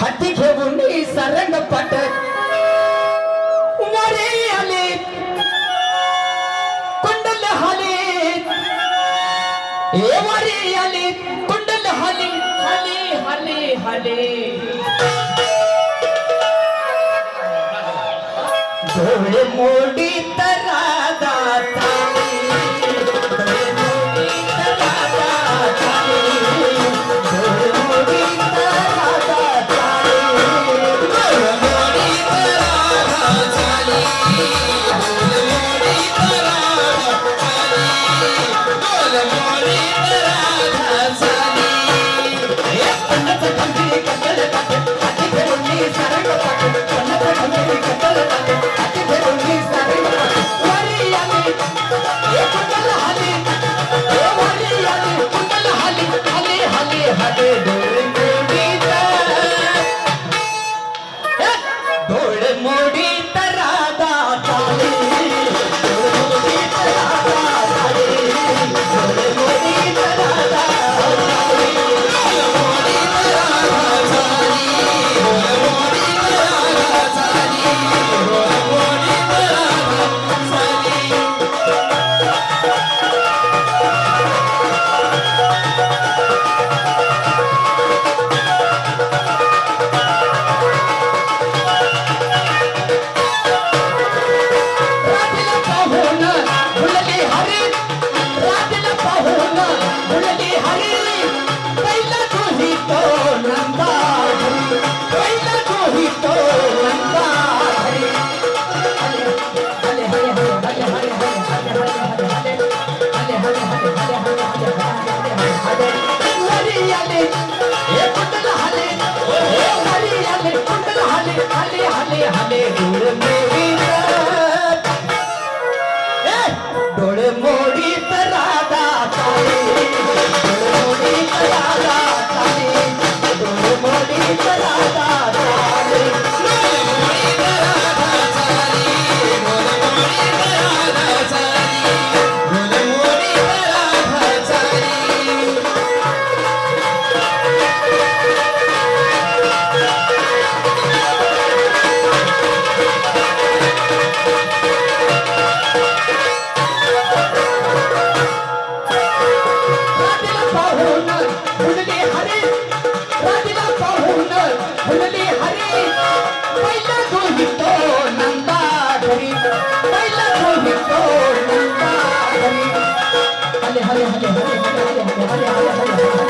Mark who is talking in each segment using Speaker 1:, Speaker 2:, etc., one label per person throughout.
Speaker 1: हाती घेऊन सारंग पाठक. मरे आले. कुंडल हाले. ए वारे आले. कुंडल हाले हाले हाले हाले. डोळे मोडी तरा. हले हले हले हले दूर में I'm sorry.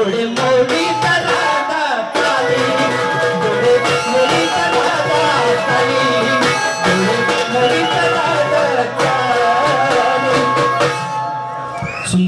Speaker 1: हाले डोळे मोडीता डोळे मोडीता